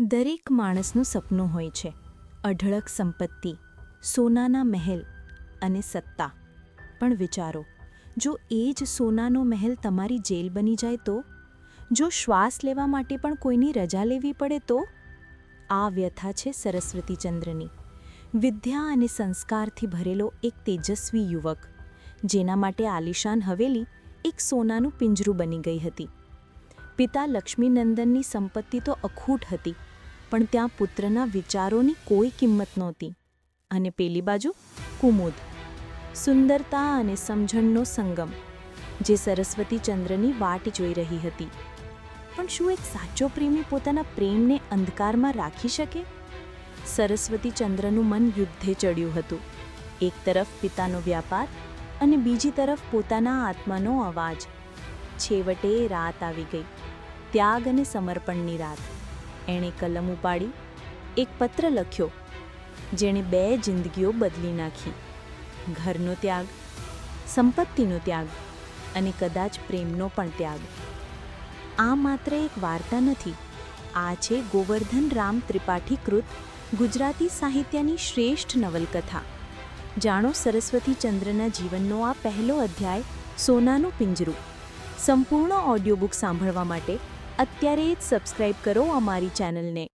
દરેક માણસનું સપનું હોય છે. અઢળક સંપત્તિ, સોનાના મહેલ અને સત્તા. પણ વિચારો, જો એ જ સોનાનો મહેલ તમારી જેલ બની જાય તો? જો શ્વાસ લેવા માટે પણ કોઈની રજા લેવી પડે તો? આ વ્યથા છે સરસ્વતીચંદ્રની વિદ્યા અને સંસ્કારથી ભરેલો એક તેજસ્વી યુવક, જેના માટે આલિશાન હવેલી એક સોનાનું પિંજરું બની ગઈ હતી. પિતા લક્ષ્મીનંદનની સંપત્તિ તો અખૂટ હતી. પણ ત્યાં પુત્રના વિચારોની કોઈ કિંમત નહોતી. અને પેલી બાજુ કુમુદ, સુંદરતા અને સમજણનો સંગમ, જે સરસ્વતીચંદ્રની વાટ જોઈ રહી હતી. પણ શું એક સાચો પ્રેમી પોતાના પ્રેમને અંધકારમાં રાખી શકે? સરસ્વતીચંદ્રનું મન યુદ્ધે ચડ્યું હતું. એક તરફ પિતાનો વ્યાપાર અને બીજી તરફ પોતાના આત્માનો અવાજ. છેવટે રાત આવી ગઈ. ત્યાગ અને સમર્પણની રાત. એણે કલમ ઉપાડી, એક પત્ર લખ્યો, જેણે બે જિંદગીઓ બદલી નાખી. ઘરનો ત્યાગ, સંપત્તિનો ત્યાગ અને કદાચ પ્રેમનો પણ ત્યાગ. આ માત્ર એક વાર્તા નથી, આ છે ગોવર્ધન રામ ત્રિપાઠી કૃત ગુજરાતી સાહિત્યની શ્રેષ્ઠ નવલકથા. જાણો સરસ્વતી ચંદ્રના જીવનનો આ પહેલો અધ્યાય સોનાનું પિંજરું. સંપૂર્ણ ઓડિયો બુક સાંભળવા માટે અત્યારે જ સબસ્ક્રાઈબ કરો અમારી ચેનલને